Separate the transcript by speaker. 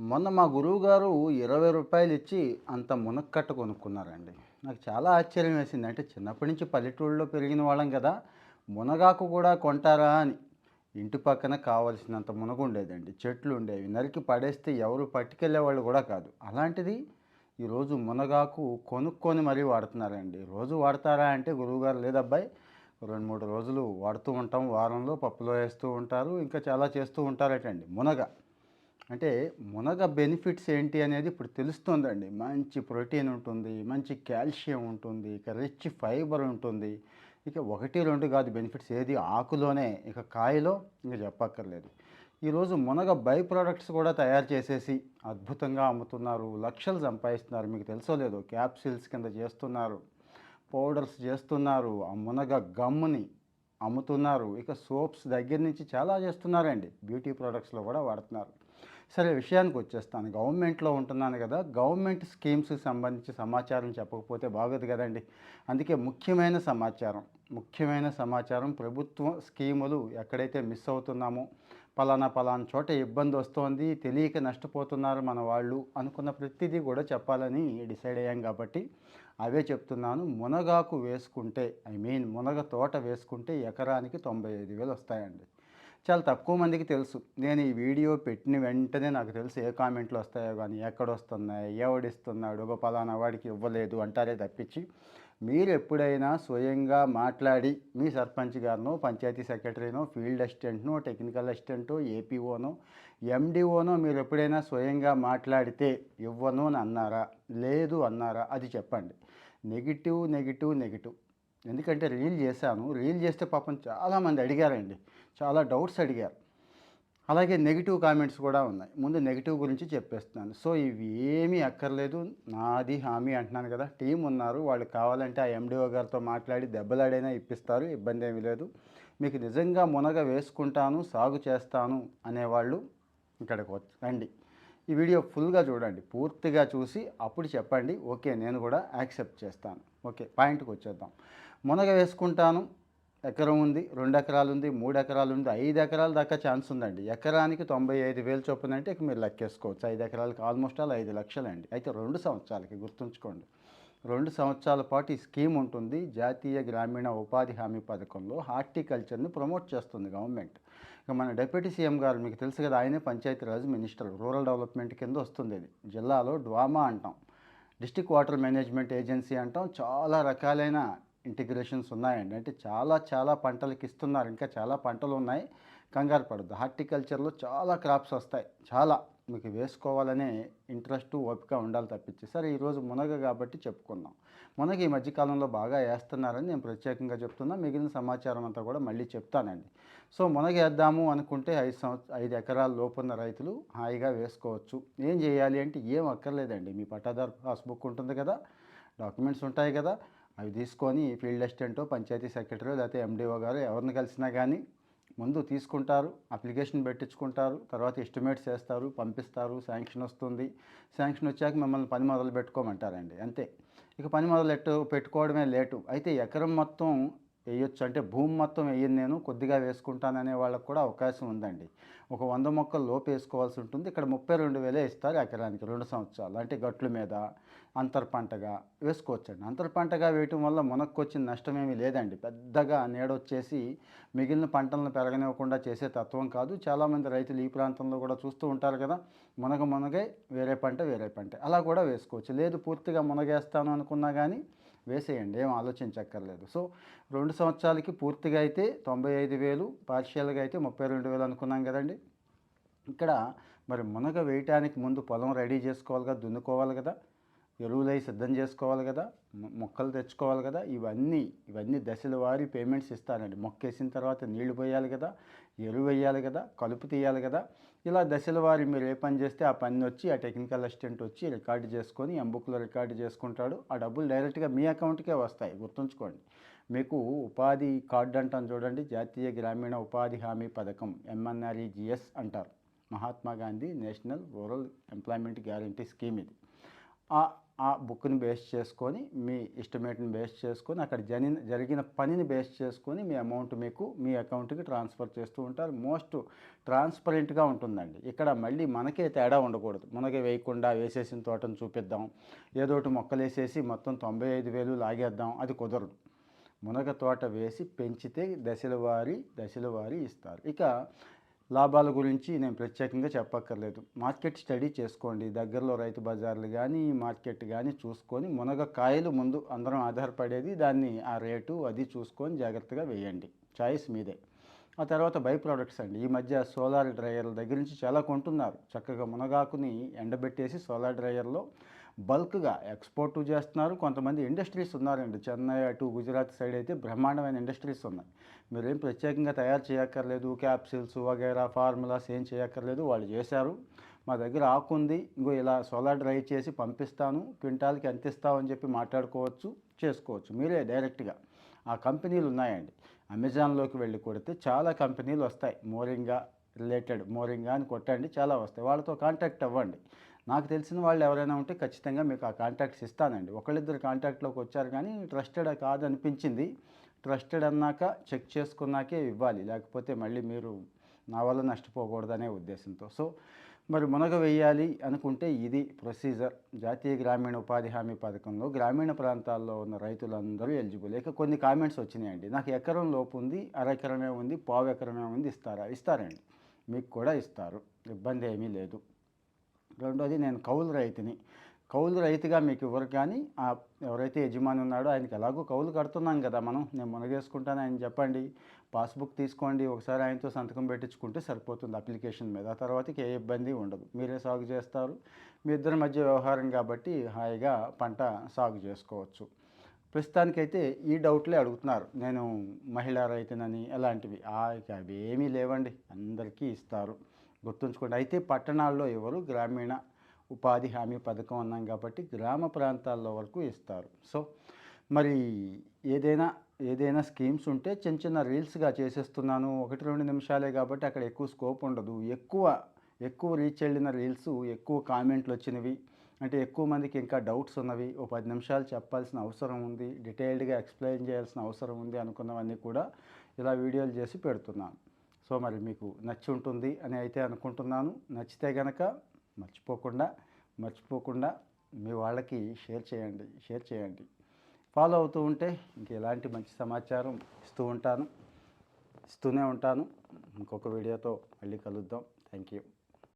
Speaker 1: మొన్న మా గురువు గారు ఇరవై రూపాయలు ఇచ్చి అంత మునక్కట్ట కొనుక్కున్నారండి. నాకు చాలా ఆశ్చర్యం వేసింది. అంటే చిన్నప్పటి నుంచి పల్లెటూళ్ళలో పెరిగిన వాళ్ళం కదా మునగాకు కూడా కొంటారా అని. ఇంటి పక్కన కావలసినంత మునగ ఉండేదండి. చెట్లు ఉండేవి. నరికి పడేస్తే ఎవరు పట్టుకెళ్ళేవాళ్ళు కూడా కాదు. అలాంటిది ఈరోజు మునగాకు కొనుక్కొని మరీ వాడుతున్నారండి. రోజు వాడతారా అంటే గురువుగారు లేదబ్బాయి రెండు మూడు రోజులు వాడుతూ ఉంటాం. వారంలో పప్పులో వేస్తూ ఉంటారు. ఇంకా చాలా చేస్తూ ఉంటారటండి మునగ. అంటే మునగ బెనిఫిట్స్ ఏంటి అనేది ఇప్పుడు తెలుస్తుందండి. మంచి ప్రోటీన్ ఉంటుంది మంచి కాల్షియం ఉంటుంది ఇక రిచ్ ఫైబర్ ఉంటుంది. ఇక ఒకటి రెండు కాదు బెనిఫిట్స్ ఏది? ఆకులోనే. ఇక కాయలో ఇంకా చెప్పక్కర్లేదు. ఈరోజు మునగ బై ప్రోడక్ట్స్ కూడా తయారు చేసేసి అద్భుతంగా అమ్ముతున్నారు. లక్షలు సంపాదిస్తున్నారు. మీకు తెలుసో లేదో? క్యాప్సిల్స్ కింద చేస్తున్నారు. పౌడర్స్ చేస్తున్నారు. ఆ మునగ గమ్ముని అమ్ముతున్నారు. ఇక సోప్స్ దగ్గర నుంచి చాలా చేస్తున్నారండి. బ్యూటీ ప్రోడక్ట్స్లో కూడా వాడుతున్నారు. సరే విషయానికి వచ్చేస్తాను. గవర్నమెంట్లో ఉంటున్నాను కదా గవర్నమెంట్ స్కీమ్స్కి సంబంధించి సమాచారం చెప్పకపోతే బాగోదు కదండి. అందుకే ముఖ్యమైన సమాచారం ముఖ్యమైన సమాచారం ప్రభుత్వ స్కీములు ఎక్కడైతే మిస్ అవుతున్నామో పలానా పలానా చోట ఇబ్బంది వస్తోంది తెలియక నష్టపోతున్నారు మన వాళ్ళు అనుకున్న ప్రతిదీ కూడా చెప్పాలని డిసైడ్ అయ్యాం కాబట్టి అవే చెప్తున్నాను. మునగాకు వేసుకుంటే ఐ మీన్ మునగ తోట వేసుకుంటే ఎకరానికి తొంభై ఐదు వేలు వస్తాయండి. చాలా తక్కువ మందికి తెలుసు. నేను ఈ వీడియో పెట్టిన వెంటనే నాకు తెలుసు ఏ కామెంట్లు వస్తాయో కానీ ఎక్కడ వస్తున్నాయి ఎవడిస్తున్నాడు ఒక పలానా వాడికి ఇవ్వలేదు అంటారే తప్పించి మీరు ఎప్పుడైనా స్వయంగా మాట్లాడి మీ సర్పంచ్ గారినో పంచాయతీ సెక్రటరీనో ఫీల్డ్ అసిస్టెంట్నో టెక్నికల్ అసిస్టెంటో ఏపీఓనో ఎండిఓనో మీరు ఎప్పుడైనా స్వయంగా మాట్లాడితే ఇవ్వను అని అన్నారా? లేదు అన్నారా? అది చెప్పండి. Negative negative negative. ఎందుకంటే రీల్ చేశాను. రీల్ చేస్తే పాపం చాలామంది అడిగారండి. చాలా డౌట్స్ అడిగారు. అలాగే నెగిటివ్ కామెంట్స్ కూడా ఉన్నాయి. ముందు నెగిటివ్ గురించి చెప్పేస్తున్నాను. సో ఇవి ఏమీ అక్కర్లేదు. నాది హామీ అంటున్నాను కదా. టీం ఉన్నారు. వాళ్ళు కావాలంటే ఆ ఎండిఓ గారితో మాట్లాడి దెబ్బలాడైనా ఇప్పిస్తారు. ఇబ్బంది ఏమీ లేదు. మీకు నిజంగా మునగ వేసుకుంటాను సాగు చేస్తాను అనేవాళ్ళు ఇక్కడికి వచ్చి రండి. ఈ వీడియో ఫుల్గా చూడండి. పూర్తిగా చూసి అప్పుడు చెప్పండి. ఓకే నేను కూడా యాక్సెప్ట్ చేస్తాను. ఓకే పాయింట్కి వచ్చేద్దాం. మునగ వేసుకుంటాను. ఎకరం ఉంది రెండు ఎకరాలు ఉంది మూడు ఎకరాలు ఉంది ఐదు ఎకరాల దాకా ఛాన్స్ ఉందండి. ఎకరానికి తొంభై ఐదు వేలు చొప్పున అంటే ఇక మీరు లెక్కేసుకోవచ్చు. ఐదు ఎకరాలకి ఆల్మోస్ట్ ఆల్ ఐదు లక్షలండి. అయితే రెండు సంవత్సరాలకి గుర్తుంచుకోండి. రెండు సంవత్సరాల పాటు ఈ స్కీమ్ ఉంటుంది. జాతీయ గ్రామీణ ఉపాధి హామీ పథకంలో హార్టికల్చర్ని ప్రమోట్ చేస్తుంది గవర్నమెంట్. ఇక మన డిప్యూటీ సీఎం గారు మీకు తెలుసు కదా ఆయనే పంచాయతీరాజ్ మినిస్టర్. రూరల్ డెవలప్మెంట్ కింద వస్తుంది ఇది జిల్లాలో డ్వామా అంటాం. డిస్టిక్ వాటర్ మేనేజ్మెంట్ ఏజెన్సీ అంటాం. చాలా రకాలైన ఇంటిగ్రేషన్స్ ఉన్నాయండి. అంటే చాలా చాలా పంటలకు ఇస్తున్నారు. ఇంకా చాలా పంటలు ఉన్నాయి. కంగారు పడద్దు. హార్టికల్చర్లో చాలా క్రాప్స్ వస్తాయి. చాలా. మీకు వేసుకోవాలనే ఇంట్రెస్ట్ ఓపిక ఉండాలి తప్పించి. సరే ఈరోజు మునగ కాబట్టి చెప్పుకుందాం. మునగ ఈ మధ్యకాలంలో బాగా వేస్తున్నారని నేను ప్రత్యేకంగా చెప్తున్నా. మిగిలిన సమాచారం అంతా కూడా మళ్ళీ చెప్తానండి. సో మునగ వేద్దాము అనుకుంటే ఐదు సంవత్సరం ఐదు ఎకరాల లోపున్న రైతులు హాయిగా వేసుకోవచ్చు. ఏం చేయాలి అంటే ఏం అక్కర్లేదండి. మీ పట్టాదారు పాస్బుక్ ఉంటుంది కదా. డాక్యుమెంట్స్ ఉంటాయి కదా. అవి తీసుకొని ఫీల్డ్ అసిస్టెంటో పంచాయతీ సెక్రటరీ లేకపోతే ఎండిఓ గారు ఎవరిని కలిసినా కానీ ముందు తీసుకుంటారు అప్లికేషన్ పెట్టించుకుంటారు తర్వాత ఎస్టిమేట్ చేస్తారు పంపిస్తారు శాంక్షన్ వస్తుంది. శాంక్షన్ వచ్చాక మిమ్మల్ని పని మొదలు పెట్టుకోమంటారండి అంతే. ఇక పని మొదలెట్టు పెట్టుకోవడమే లేటు. అయితే ఎకరం మొత్తం వేయొచ్చు. అంటే భూమి మొత్తం వేయను నేను కొద్దిగా వేసుకుంటాననే వాళ్ళకు కూడా అవకాశం ఉందండి. ఒక వంద మొక్కలు లోపు వేసుకోవాల్సి ఉంటుంది. ఇక్కడ ముప్పై రెండు వేలే ఇస్తారు ఎకరానికి రెండు సంవత్సరాలు. అంటే గట్ల మీద అంతర్ పంటగా వేసుకోవచ్చండి. అంతర్ పంటగా వేయటం వల్ల మనకు వచ్చిన నష్టం ఏమీ లేదండి. పెద్దగా నీడొచ్చేసి మిగిలిన పంటలను పెరగనివ్వకుండా చేసే తత్వం కాదు. చాలామంది రైతులు ఈ ప్రాంతంలో కూడా చూస్తూ ఉంటారు కదా మునగ మునగే వేరే పంట వేరే పంట. అలా కూడా వేసుకోవచ్చు. లేదు పూర్తిగా మునగేస్తాను అనుకున్నా కానీ వేసేయండి ఏం ఆలోచించక్కర్లేదు. సో రెండు సంవత్సరాలకి పూర్తిగా అయితే తొంభై ఐదు వేలు పార్షియల్గా అయితే ముప్పై రెండు వేలు అనుకున్నాం కదండి. ఇక్కడ మరి మునగ వేయటానికి ముందు పొలం రెడీ చేసుకోవాలి కదా దున్నుకోవాలి కదా. ఎరువులై సిద్ధం చేసుకోవాలి కదా మొక్కలు తెచ్చుకోవాలి కదా ఇవన్నీ ఇవన్నీ దశల వారి పేమెంట్స్ ఇస్తానండి. మొక్క వేసిన తర్వాత నీళ్ళు పోయాలి కదా ఎరువు వేయాలి కదా కలుపు తీయాలి కదా ఇలా దశల వారి మీరు ఏ పని చేస్తే ఆ పని వచ్చి ఆ టెక్నికల్ అసిస్టెంట్ వచ్చి రికార్డు చేసుకొని ఎంబుక్లో రికార్డు చేసుకుంటాడు ఆ డబ్బులు డైరెక్ట్గా మీ అకౌంట్కే వస్తాయి గుర్తుంచుకోండి. మీకు ఉపాధి కార్డు అంటాం చూడండి జాతీయ గ్రామీణ ఉపాధి హామీ పథకం ఎంఎన్ఆర్ఈజిఎస్ అంటారు. Mahatma Gandhi national rural employment guarantee scheme ఇది. ఆ బుక్ని బేస్ చేసుకొని మీ ఎస్టిమేట్ని బేస్ చేసుకొని అక్కడ జని జరిగిన పనిని బేస్ చేసుకొని మీ అమౌంట్ మీకు మీ అకౌంట్కి ట్రాన్స్ఫర్ చేస్తూ ఉంటారు. మోస్ట్ ట్రాన్స్పరెంట్గా ఉంటుందండి. ఇక్కడ మళ్ళీ మనకే తేడా ఉండకూడదు. మనకే వేయకుండా వేసేసిన తోటను చూపిద్దాం. ఏదోటి మొక్కలు వేసేసి మొత్తం తొంభై ఐదు వేలు లాగేద్దాం. అది కుదరదు. మునగ తోట వేసి పెంచితే దశల వారి దశల వారి ఇస్తారు. ఇక లాభాల గురించి నేను ప్రత్యేకంగా చెప్పక్కర్లేదు. మార్కెట్ స్టడీ చేసుకోండి. దగ్గరలో రైతు బజార్లు కానీ మార్కెట్ కానీ చూసుకొని మునగ కాయలు ముందు అందరం ఆధారపడేది దాన్ని ఆ రేటు అది చూసుకొని జాగ్రత్తగా వేయండి. చాయిస్ మీదే. ఆ తర్వాత బై ప్రోడక్ట్స్ అండి. ఈ మధ్య సోలార్ డ్రయర్ల దగ్గర నుంచి చాలా కొంటున్నారు. చక్కగా మునగాకుని ఎండబెట్టేసి సోలార్ డ్రయర్లో బల్క్గా ఎక్స్పోర్ట్ చేస్తున్నారు. కొంతమంది ఇండస్ట్రీస్ ఉన్నారండి. చెన్నై అటు గుజరాత్ సైడ్ అయితే బ్రహ్మాండమైన ఇండస్ట్రీస్ ఉన్నాయి. మీరేం ప్రత్యేకంగా తయారు చేయక్కర్లేదు. క్యాప్సిల్స్ వగైరా ఫార్ములాస్ ఏం చేయక్కర్లేదు. వాళ్ళు చేశారు. మా దగ్గర ఆకుంది ఇంకో ఇలా సోలార్ డ్రై చేసి పంపిస్తాను. క్వింటాల్కి ఎంత ఇస్తామని చెప్పి మాట్లాడుకోవచ్చు చేసుకోవచ్చు. మీరే డైరెక్ట్గా. ఆ కంపెనీలు ఉన్నాయండి. అమెజాన్లోకి వెళ్ళి కొడితే చాలా కంపెనీలు వస్తాయి. మోరింగా రిలేటెడ్. మోరింగా అని కొట్టండి. చాలా వస్తాయి. వాళ్ళతో కాంటాక్ట్ అవ్వండి. నాకు తెలిసిన వాళ్ళు ఎవరైనా ఉంటే ఖచ్చితంగా మీకు ఆ కాంటాక్ట్స్ ఇస్తానండి. ఒకళ్ళిద్దరు కాంటాక్ట్లోకి వచ్చారు కానీ ట్రస్టెడ్ కాదనిపించింది. ట్రస్టెడ్ అన్నాక చెక్ చేసుకున్నాకే ఇవ్వాలి. లేకపోతే మళ్ళీ మీరు నా వల్ల నష్టపోకూడదనే ఉద్దేశంతో. సో మరి మునగ వేయాలి అనుకుంటే ఇది ప్రొసీజర్. జాతీయ గ్రామీణ ఉపాధి హామీ పథకంలో గ్రామీణ ప్రాంతాల్లో ఉన్న రైతులందరూ ఎలిజిబుల్. ఇక కొన్ని కామెంట్స్ వచ్చినాయండి. నాకు ఎకరం లోపు ఉంది అర ఎకరమే ఉంది పావు ఎకరమే ఉంది ఇస్తారా? ఇస్తారండి. మీకు కూడా ఇస్తారు. ఇబ్బంది ఏమీ లేదు. రెండోది నేను కౌలు రైతుని. కౌలు రైతుగా మీకు ఇవ్వరు కానీ ఆ ఎవరైతే యజమాని ఉన్నాడో ఆయనకి ఎలాగో కౌలు కడుతున్నాం కదా మనం. నేను మునగేసుకుంటాను ఆయన చెప్పండి. పాస్బుక్ తీసుకోండి ఒకసారి ఆయనతో సంతకం పెట్టించుకుంటే సరిపోతుంది అప్లికేషన్ మీద. ఆ తర్వాతకి ఏ ఇబ్బంది ఉండదు. మీరే సాగు చేస్తారు. మీ ఇద్దరి మధ్య వ్యవహారం కాబట్టి హాయిగా పంట సాగు చేసుకోవచ్చు. ప్రస్తుతానికైతే ఈ డౌట్లే అడుగుతున్నారు. నేను మహిళా రైతునని ఎలాంటివి? ఆ అవి ఏమీ లేవండి. అందరికీ ఇస్తారు. గుర్తుంచుకోండి. అయితే పట్టణాల్లో ఎవరు? గ్రామీణ ఉపాధి హామీ పథకం అన్నాం కాబట్టి గ్రామ ప్రాంతాల్లో వరకు ఇస్తారు. సో మరి ఏదైనా ఏదైనా స్కీమ్స్ ఉంటే చిన్న చిన్న రీల్స్గా చేసేస్తున్నాను. ఒకటి రెండు నిమిషాలే కాబట్టి అక్కడ ఎక్కువ స్కోప్ ఉండదు. ఎక్కువ ఎక్కువ రీచ్ వెళ్ళిన రీల్స్ ఎక్కువ కామెంట్లు వచ్చినవి అంటే ఎక్కువ మందికి ఇంకా డౌట్స్ ఉన్నవి ఓ పది నిమిషాలు చెప్పాల్సిన అవసరం ఉంది డీటెయిల్డ్గా ఎక్స్ప్లెయిన్ చేయాల్సిన అవసరం ఉంది అనుకున్నవన్నీ కూడా ఇలా వీడియోలు చేసి పెడుతున్నాను. సో మరి మీకు నచ్చి ఉంటుంది అని అయితే అనుకుంటున్నాను. నచ్చితే గనక మర్చిపోకుండా మర్చిపోకుండా మీ వాళ్ళకి షేర్ చేయండి షేర్ చేయండి. ఫాలో అవుతూ ఉంటే ఇంక ఎలాంటి మంచి సమాచారం ఇస్తూ ఉంటాను ఇస్తూనే ఉంటాను. ఇంకొక వీడియోతో మళ్ళీ కలుద్దాం. Thank you.